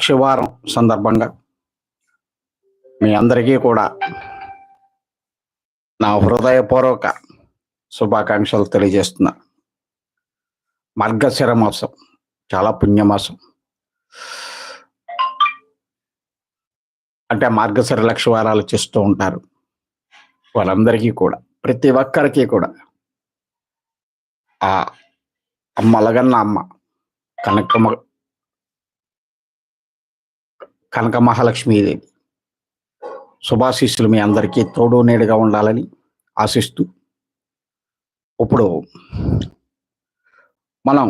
శివారం సందర్భంగా మీ అందరికీ కూడా నా హృదయపూర్వక శుభాకాంక్షలు తెలియజేస్తున్నా. మార్గశిర మాసం చాలా పుణ్యమాసం. అంటే మార్గశిర లక్ష వారాలు చేస్తూ ఉంటారు. వాళ్ళందరికీ కూడా ప్రతి ఒక్కరికి కూడా. ఆ అమ్మ అలగన్న అమ్మ కనకమ్మ కనక మహాలక్ష్మీదేవి శుభాశీస్సులు మీ అందరికీ తోడు నేడుగా ఉండాలని ఆశిస్తూ ఇప్పుడు మనం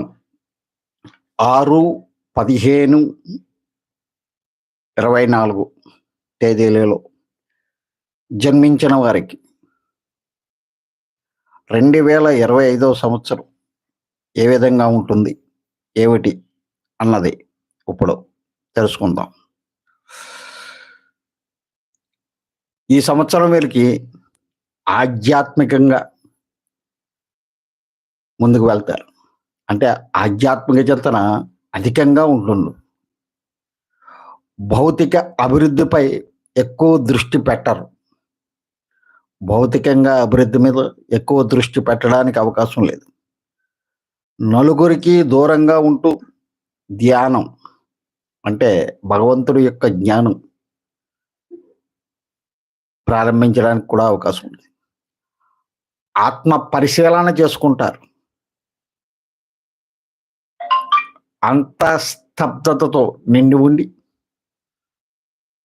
ఆరు పదిహేను ఇరవై నాలుగు తేదీలలో జన్మించిన వారికి రెండు వేల ఇరవై ఐదవ సంవత్సరం ఏ విధంగా ఉంటుంది ఏమిటి అన్నది ఇప్పుడు తెలుసుకుందాం. ఈ సంవత్సరం వీరికి ఆధ్యాత్మికంగా ముందుకు వెళ్తారు. అంటే ఆధ్యాత్మిక చింతన అధికంగా ఉంటుంది. భౌతిక అభివృద్ధిపై ఎక్కువ దృష్టి పెట్టరు. భౌతికంగా అభివృద్ధి మీద ఎక్కువ దృష్టి పెట్టడానికి అవకాశం లేదు. నలుగురికి దూరంగా ఉంటూ ధ్యానం అంటే భగవంతుడి యొక్క జ్ఞానం ప్రారంభించడానికి కూడా అవకాశం ఉంది. ఆత్మ పరిశీలన చేసుకుంటారు. అంత స్తబ్దతతో నిండి ఉండి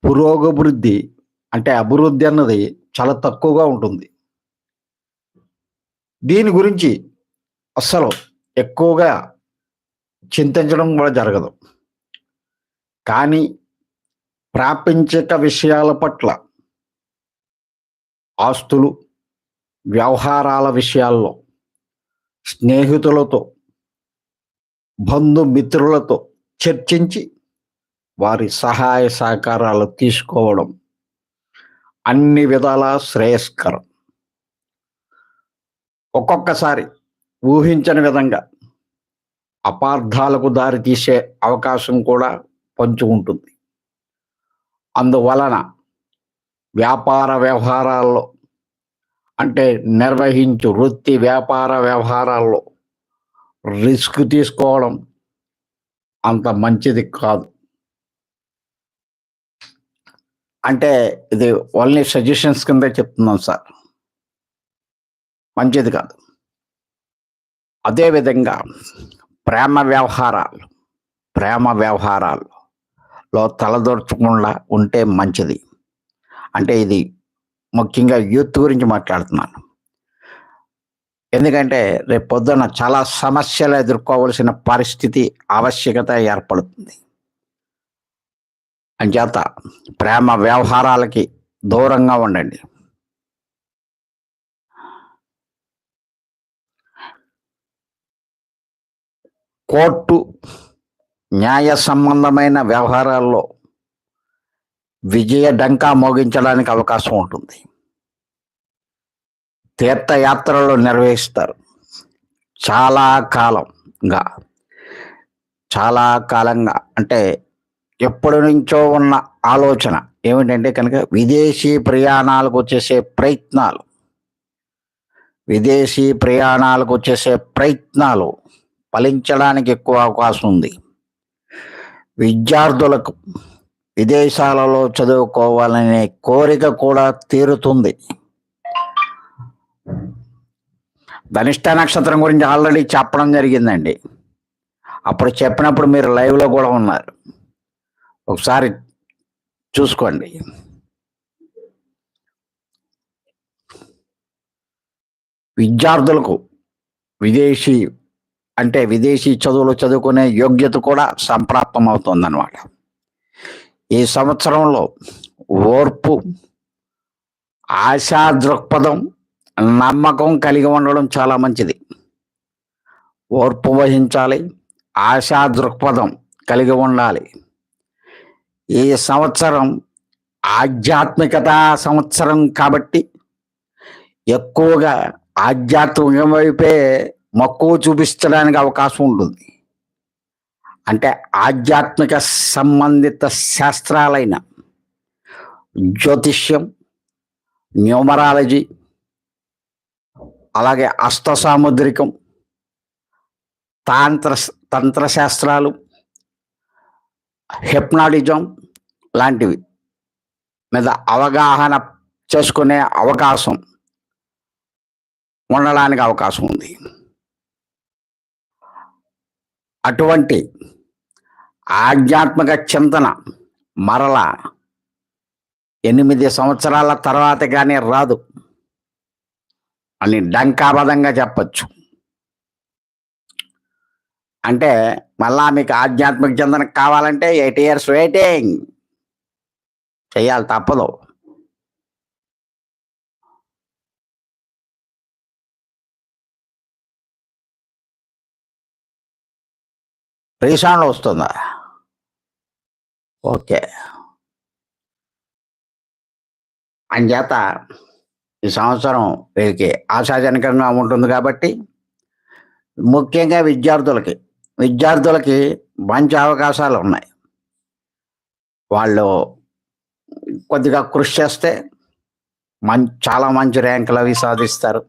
పురోగభివృద్ధి అంటే అభివృద్ధి అన్నది చాలా తక్కువగా ఉంటుంది. దీని గురించి అస్సలు ఎక్కువగా చింతించడం కూడా జరగదు. కానీ ప్రాపంచిక విషయాల పట్ల ఆస్తులు వ్యవహారాల విషయాల్లో స్నేహితులతో బంధుమిత్రులతో చర్చించి వారి సహాయ సహకారాలు తీసుకోవడం అన్ని విధాల శ్రేయస్కరం. ఒక్కొక్కసారి ఊహించని విధంగా అపార్థాలకు దారి తీసే అవకాశం కూడా పంచు ఉంటుంది. అందువలన వ్యాపార వ్యవహారాల్లో అంటే నిర్వహించు వృత్తి వ్యాపార వ్యవహారాల్లో రిస్క్ తీసుకోవడం అంత మంచిది కాదు. అంటే ఇది ఓన్లీ సజెషన్స్ కింద చెప్తున్నాం సార్. మంచిది కాదు. అదేవిధంగా ప్రేమ వ్యవహారాలు ప్రేమ వ్యవహారాల్లో తలదొరచకుండా ఉంటే మంచిది. అంటే ఇది ముఖ్యంగా యూత్ గురించి మాట్లాడుతున్నాను. ఎందుకంటే రేపు పొద్దున చాలా సమస్యలు ఎదుర్కోవలసిన పరిస్థితి ఆవశ్యకత ఏర్పడుతుంది. అంచేత ప్రేమ వ్యవహారాలకి దూరంగా ఉండండి. కోర్టు న్యాయ సంబంధమైన వ్యవహారాల్లో విజయ డంకా మోగించడానికి అవకాశం ఉంటుంది. తీర్థయాత్రలు నిర్వహిస్తారు. చాలా కాలంగా చాలా కాలంగా అంటే ఎప్పటి నుంచో ఉన్న ఆలోచన ఏమిటంటే కనుక విదేశీ ప్రయాణాలకు చేసే ప్రయత్నాలు విదేశీ ప్రయాణాలకు చేసే ప్రయత్నాలు ఫలించడానికి ఎక్కువ అవకాశం ఉంది. విద్యార్థులకు విదేశాలలో చదువుకోవాలనే కోరిక కూడా తీరుతుంది. ధనిష్ట నక్షత్రం గురించి ఆల్రెడీ చెప్పడం జరిగిందండి. అప్పుడు చెప్పినప్పుడు మీరు లైవ్లో కూడా ఉన్నారు. ఒకసారి చూసుకోండి. విద్యార్థులకు విదేశీ అంటే విదేశీ చదువులు చదువుకునే యోగ్యత కూడా సంప్రాప్తం అవుతుందన్నమాట ఈ సంవత్సరంలో ఓర్పు ఆశా దృక్పథం నమ్మకం కలిగి ఉండడం చాలా మంచిది. ఓర్పు వహించాలి ఆశా దృక్పథం కలిగి ఉండాలి. ఈ సంవత్సరం ఆధ్యాత్మికత సంవత్సరం కాబట్టి ఎక్కువగా ఆధ్యాత్మికం వైపే మక్కువ చూపించడానికి అవకాశం ఉంటుంది. అంటే ఆధ్యాత్మిక సంబంధిత శాస్త్రాలైన జ్యోతిష్యం న్యూమరాలజీ అలాగే అష్టసాముద్రికం తాంత్ర తంత్రశాస్త్రాలు హిప్నాటిజం లాంటివి మీద అవగాహన చేసుకునే అవకాశం ఉండడానికి అవకాశం ఉంది. అటువంటి ఆధ్యాత్మిక చింతన మరల ఎనిమిది సంవత్సరాల తర్వాత కానీ రాదు అని డంకాబద్ధంగా చెప్పచ్చు. అంటే మళ్ళా మీకు ఆధ్యాత్మిక చింతన కావాలంటే ఎయిట్ ఇయర్స్ వెయిటింగ్. చేయాలి తప్పదు. రీసౌండ్ వస్తుందా? ఓకే. అంచేత ఈ సంవత్సరం వీరికి ఆశాజనకంగా ఉంటుంది కాబట్టి ముఖ్యంగా విద్యార్థులకి విద్యార్థులకి మంచి అవకాశాలు ఉన్నాయి. వాళ్ళు కొద్దిగా కృషి చేస్తే మం చాలా మంచి ర్యాంకులు అవి సాధిస్తారు.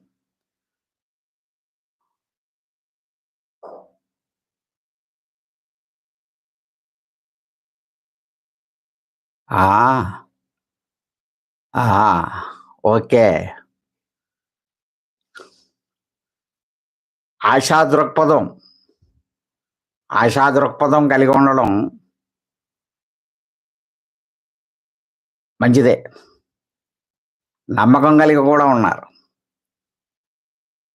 Ah. Ah, ఓకే ఆశా దృక్పథం ఆశా దృక్పథం కలిగి ఉండడం మంచిదే. నమ్మకం కలిగి కూడా ఉన్నారు.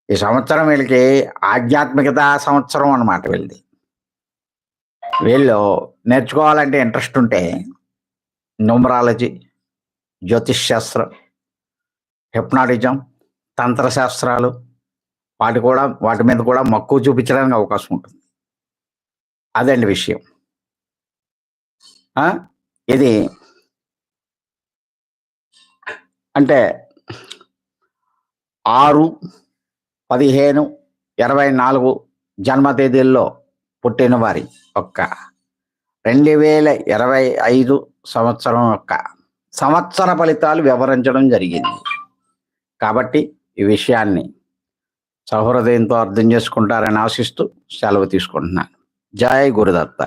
ఈ సంవత్సరం వీళ్ళకి ఆధ్యాత్మికత సంవత్సరం అన్నమాట వీళ్ళది. వీళ్ళు నేర్చుకోవాలంటే ఇంట్రెస్ట్ ఉంటే న్యూమరాలజీ జ్యోతిష్ శాస్త్రం హిప్నాటిజం తంత్రశాస్త్రాలు వాటి కూడా వాటి మీద కూడా మక్కువ చూపించడానికి అవకాశం ఉంటుంది. అదండి విషయం. ఇది అంటే ఆరు పదిహేను ఇరవై నాలుగు జన్మ తేదీల్లో పుట్టిన వారి యొక్క రెండు వేల ఇరవై ఐదు సంవత్సరం యొక్క సంవత్సర ఫలితాలు వివరించడం జరిగింది. కాబట్టి ఈ విషయాన్ని సహృదయంతో అర్థం చేసుకుంటారని ఆశిస్తూ సెలవు తీసుకుంటున్నాను. జై గురుదత్త.